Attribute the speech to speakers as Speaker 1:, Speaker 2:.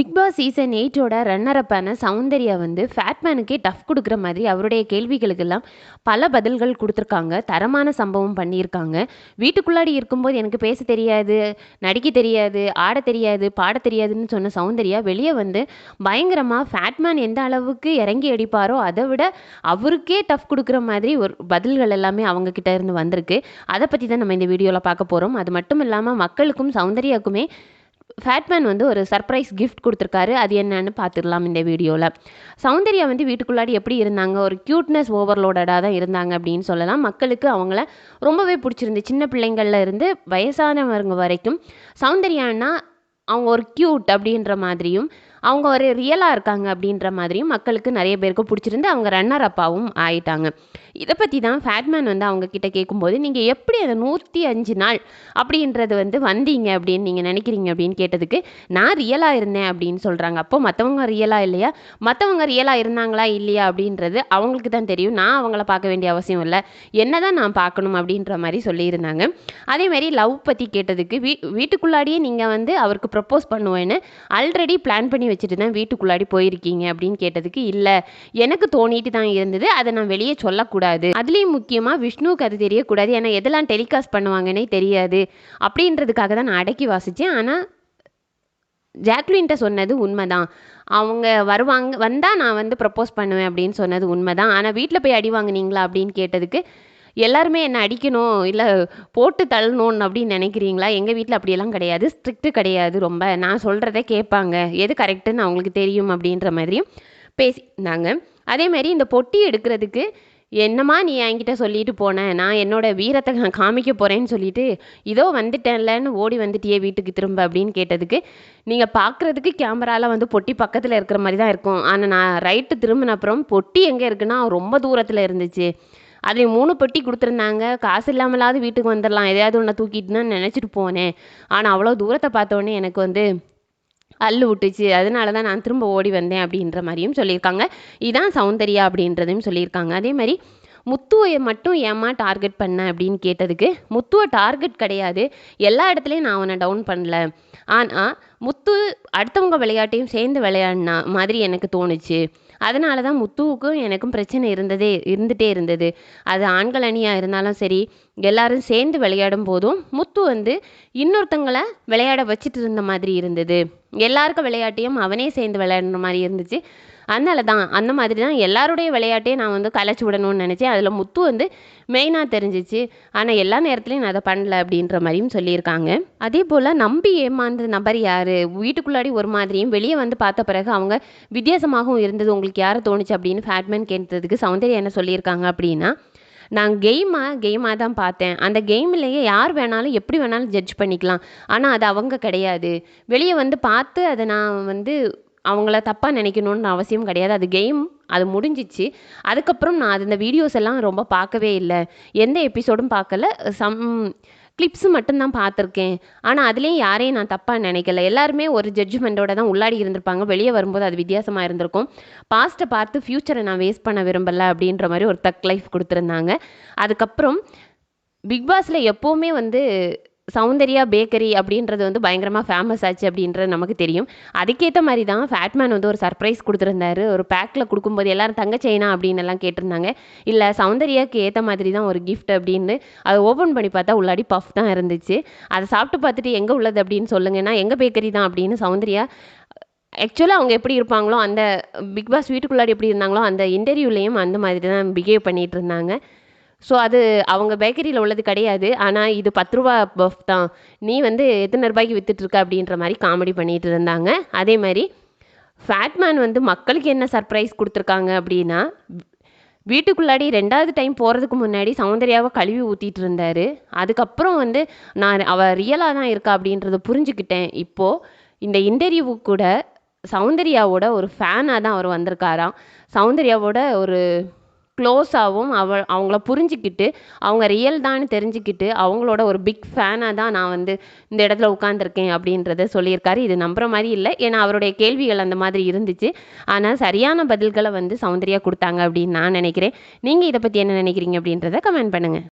Speaker 1: Big Boss season எயிட்டோட runner அப்பான சௌந்தர்யா வந்து ஃபேட்மேனுக்கே டஃப் கொடுக்குற மாதிரி அவருடைய கேள்விகளுக்கெல்லாம் பல பதில்கள் கொடுத்துருக்காங்க. தரமான சம்பவம் பண்ணியிருக்காங்க. வீட்டுக்குள்ளாடி இருக்கும்போது எனக்கு பேச தெரியாது நடிக்க தெரியாது ஆட தெரியாது பாட தெரியாதுன்னு சொன்ன சௌந்தர்யா வெளியே வந்து பயங்கரமாக ஃபேட்மேன் எந்த அளவுக்கு இறங்கி அடிப்பாரோ அதை விட அவருக்கே டஃப் கொடுக்குற மாதிரி ஒரு பதில்கள் எல்லாமே அவங்கக்கிட்ட இருந்து வந்திருக்கு. அதை பற்றி தான் நம்ம இந்த வீடியோவில் பார்க்க போகிறோம் அது மட்டும் இல்லாமல் மக்களுக்கும் சௌந்தர்யாவுக்குமே ஃபேட்மேன் வந்து ஒரு சர்ப்ரைஸ் கிஃப்ட் கொடுத்துருக்காரு. அது என்னன்னு பார்த்துடலாம் இந்த வீடியோவில் சௌந்தர்யா வந்து வீட்டுக்குள்ளாடி எப்படி இருந்தாங்க? ஒரு க்யூட்னஸ் ஓவர்லோடடாக தான் இருந்தாங்க அப்படின்னு சொல்லலாம். மக்களுக்கு அவங்கள ரொம்பவே பிடிச்சிருந்து சின்ன பிள்ளைங்கள்ல இருந்து வயசானவங்க வரைக்கும் சௌந்தர்யான்னா அவங்க ஒரு க்யூட் அப்படின்ற மாதிரியும் அவங்க ஒரு ரியலாக இருக்காங்க அப்படின்ற மாதிரியும் மக்களுக்கு நிறைய பேருக்கு பிடிச்சிருந்து அவங்க ரன்னர் அப்பாவும் ஆயிட்டாங்க. இதை பற்றி தான் ஃபேட்மேன் வந்து அவங்க கிட்ட கேட்கும்போது நீங்கள் எப்படி அந்த நூற்றி அஞ்சு நாள் அப்படின்றது வந்து வந்தீங்க அப்படின்னு நீங்கள் நினைக்கிறீங்க? அப்படின்னு கேட்டதுக்கு நான் ரியலாக இருந்தேன் அப்படின்னு சொல்கிறாங்க அப்போ மற்றவங்க ரியலாக இல்லையா? மற்றவங்க ரியலாக இருந்தாங்களா இல்லையா அப்படின்றது அவங்களுக்கு தான் தெரியும். நான் அவங்கள பார்க்க வேண்டிய அவசியம் இல்லை. என்ன தான் நான் பார்க்கணும் அப்படின்ற மாதிரி சொல்லியிருந்தாங்க. அதேமாரி லவ் பற்றி கேட்டதுக்கு வீ வீட்டுக்குள்ளாடியே நீங்கள் வந்து அவருக்கு ப்ரப்போஸ் பண்ணுவேன்னு ஆல்ரெடி பிளான் பண்ணி வச்சுட்டு தான் வீட்டுக்குள்ளாடி போயிருக்கீங்க அப்படின்னு கேட்டதுக்கு இல்லை. எனக்கு தோணிட்டு தான் இருந்தது. அதை நான் வெளியே சொல்லக்கூடாது. அதுலேயும் முக்கியமாக விஷ்ணுவுக்கு அது தெரியக்கூடாது. ஏன்னா எதெல்லாம் டெலிகாஸ்ட் பண்ணுவாங்கன்னே தெரியாது. அப்படின்றதுக்காக தான் நான் அடக்கி வாசித்தேன் ஆனால் ஜாக்லின்ட்ட சொன்னது உண்மைதான். அவங்க வருவாங்க வந்தால் நான் வந்து ப்ரப்போஸ் பண்ணுவேன் அப்படின்னு சொன்னது உண்மைதான். ஆனால் வீட்டில் போய் அடி வாங்குனீங்களா அப்படின்னு கேட்டதுக்கு எல்லாருமே என்னை அடிக்கணும்? இல்லை போட்டு தள்ளணும் அப்படின்னு நினைக்கிறீங்களா? எங்கள் வீட்டில் அப்படியெல்லாம் கிடையாது. ஸ்ட்ரிக்ட்டு கிடையாது ரொம்ப. நான் சொல்கிறத கேட்பாங்க. எது கரெக்டுன்னு அவங்களுக்கு தெரியும் அப்படின்ற மாதிரியும் பேசியிருந்தாங்க அதேமாதிரி இந்த பொட்டி எடுக்கிறதுக்கு என்னம்மா நீ என்கிட்ட சொல்லிட்டு போன? நான் என்னோட வீரத்தை நான் காமிக்க போகிறேன்னு சொல்லிட்டு இதோ வந்துட்டேன்லன்னு ஓடி வந்துட்டியே வீட்டுக்கு திரும்ப அப்படின்னு கேட்டதுக்கு நீங்கள் பார்க்குறதுக்கு கேமராலாம் வந்து பொட்டி பக்கத்தில் இருக்கிற மாதிரி தான் இருக்கும். ஆனால் நான் ரைட்டு திரும்பின அப்புறம் பொட்டி எங்கே இருக்குன்னா ரொம்ப தூரத்தில் இருந்துச்சு. அதில் மூணு பெட்டி கொடுத்துருந்தாங்க. காசு இல்லாமலாவது வீட்டுக்கு வந்துடலாம் எதையாவது ஒன்று தூக்கிட்டுன்னு நினச்சிட்டு போனேன். ஆனால் அவ்வளோ தூரத்தை பார்த்தோன்னே எனக்கு வந்து அள்ளு விட்டுச்சு. அதனால தான் நான் திரும்ப ஓடி வந்தேன் அப்படின்ற மாதிரியும் சொல்லியிருக்காங்க. இதான் சௌந்தர்யா அப்படின்றதையும் சொல்லியிருக்காங்க. அதே மாதிரி முத்துவை மட்டும் ஏமா டார்கெட் பண்ண அப்படின்னு கேட்டதுக்கு முத்துவை டார்கெட் கிடையாது. எல்லா இடத்துலையும் நான் அவனை டவுன் பண்ணல. ஆனால் முத்து அடுத்தவங்க விளையாட்டையும் சேர்ந்து விளையாடினா மாதிரி எனக்கு தோணுச்சு. அதனால தான் முத்துவுக்கும் எனக்கும் பிரச்சனை இருந்ததே இருந்துகிட்டே இருந்தது. அது ஆண்கள் அணியாக இருந்தாலும் சரி எல்லாரும் சேர்ந்து விளையாடும் போதும் முத்து வந்து இன்னொருத்தங்களை விளையாட வச்சுட்டு இருந்த மாதிரி இருந்தது. எல்லாருக்கும் விளையாட்டையும் அவனே சேர்ந்து விளையாடுற மாதிரி இருந்துச்சு. அதனால தான் அந்த மாதிரி தான் எல்லாருடைய விளையாட்டையும் நான் வந்து கலைச்சி விடணும்னு நினச்சேன். அதில் முத்து வந்து மெயினாக தெரிஞ்சிச்சு. ஆனால் எல்லா நேரத்துலையும் நான் அதை பண்ணல அப்படின்ற மாதிரியும் சொல்லியிருக்காங்க. அதே போல் நம்பி ஏமாந்த நபர் யார்? வீட்டுக்குள்ளாடி ஒரு மாதிரியும் வெளியே வந்து பார்த்த பிறகு அவங்க வித்தியாசமாகவும் இருந்தது. உங்களுக்கு யாரை தோணுச்சு அப்படின்னு ஃபேட்மேன் கேட்டதுக்கு சௌந்தர்யா என்ன சொல்லியிருக்காங்க அப்படின்னா நான் கெய்மாக கெய்மாக தான் பார்த்தேன். அந்த கேம்லேயே யார் வேணாலும் எப்படி வேணாலும் ஜட்ஜ் பண்ணிக்கலாம். ஆனால் அது அவங்க கிடையாது. வெளியே வந்து பார்த்து அதை நான் வந்து அவங்கள தப்பாக நினைக்கணுன்னு அவசியம் கிடையாது. அது கேம் அது முடிஞ்சிச்சு. அதுக்கப்புறம் நான் அது இந்த வீடியோஸ் எல்லாம் ரொம்ப பார்க்கவே இல்லை. எந்த எபிசோடும் பார்க்கல. சம் கிளிப்ஸு மட்டும்தான் பார்த்துருக்கேன். ஆனால் அதுலேயும் யாரையும் நான் தப்பாக நினைக்கல. எல்லாருமே ஒரு ஜட்ஜ்மெண்ட்டோட தான் உள்ளாடி இருந்திருப்பாங்க. வெளியே வரும்போது அது வித்தியாசமாக இருந்திருக்கும். பாஸ்ட்டை பார்த்து ஃப்யூச்சரை நான் வேஸ்ட் பண்ண விரும்பலை அப்படின்ற மாதிரி ஒரு தக் லைஃப் கொடுத்துருந்தாங்க. அதுக்கப்புறம் பிக் பாஸில் எப்போவுமே வந்து சௌந்தர்யா பேக்கரி அப்படின்றது வந்து பயங்கரமாக ஃபேமஸ் ஆச்சு அப்படின்றது நமக்கு தெரியும். அதுக்கேற்ற மாதிரி தான் ஃபேட்மேன் வந்து ஒரு சர்ப்ரைஸ் கொடுத்துருந்தாரு. ஒரு பேக்கில் கொடுக்கும்போது எல்லாரும் தங்க செயினா அப்படின்னு எல்லாம் கேட்டிருந்தாங்க. இல்லை சௌந்தர்யாவுக்கு ஏற்ற மாதிரி தான் ஒரு கிஃப்ட் அப்படின்னு அதை ஓப்பன் பண்ணி பார்த்தா உள்ளாடி பஃப் தான் இருந்துச்சு. அதை சாப்பிட்டு பார்த்துட்டு எங்கே உள்ளது அப்படின்னு சொல்லுங்கன்னா எங்கள் பேக்கரி தான் அப்படின்னு சௌந்தர்யா ஆக்சுவலாக அவங்க எப்படி இருப்பாங்களோ அந்த பிக் பாஸ் வீட்டுக்குள்ளாடி எப்படி இருந்தாங்களோ அந்த இன்டர்வியூலேயும் அந்த மாதிரி தான் பிஹேவ் பண்ணிகிட்டு இருந்தாங்க. ஸோ அது அவங்க பேக்கரியில் உள்ளது கிடையாது. ஆனால் இது பத்து ரூபா பஃப் தான். நீ வந்து எத்தனை ரூபாய்க்கு விற்றுட்ருக்க அப்படின்ற மாதிரி காமெடி பண்ணிகிட்டு இருந்தாங்க. அதே மாதிரி ஃபேட்மேன் வந்து மக்களுக்கு என்ன சர்ப்ரைஸ் கொடுத்துருக்காங்க அப்படின்னா வீட்டுக்குள்ளாடி ரெண்டாவது டைம் போகிறதுக்கு முன்னாடி சௌந்தர்யாவை கழுவி ஊற்றிட்டு இருந்தார். அதுக்கப்புறம் வந்து நான் அவள் ரியலாக தான் இருக்கா அப்படின்றத புரிஞ்சுக்கிட்டேன். இப்போது இந்த இன்டர்வியூ கூட சௌந்தர்யாவோட ஒரு ஃபேனாக தான் அவர் வந்திருக்காராம். சௌந்தர்யாவோட ஒரு க்ளோஸாகவும் அவ அவங்கள புரிஞ்சுக்கிட்டு அவங்க ரியல் தான் தெரிஞ்சுக்கிட்டு அவங்களோட ஒரு பிக் ஃபேனாக தான் நான் வந்து இந்த இடத்துல உட்காந்துருக்கேன் அப்படின்றத சொல்லியிருக்காரு. இது நம்புற மாதிரி இல்லை. ஏன்னா அவருடைய கேள்விகள் அந்த மாதிரி இருந்துச்சு. ஆனால் சரியான பதில்களை வந்து சௌந்தர்யா கொடுத்தாங்க அப்படின்னு நான் நினைக்கிறேன். நீங்கள் இதை பற்றி என்ன நினைக்கிறீங்க அப்படின்றத கமெண்ட் பண்ணுங்கள்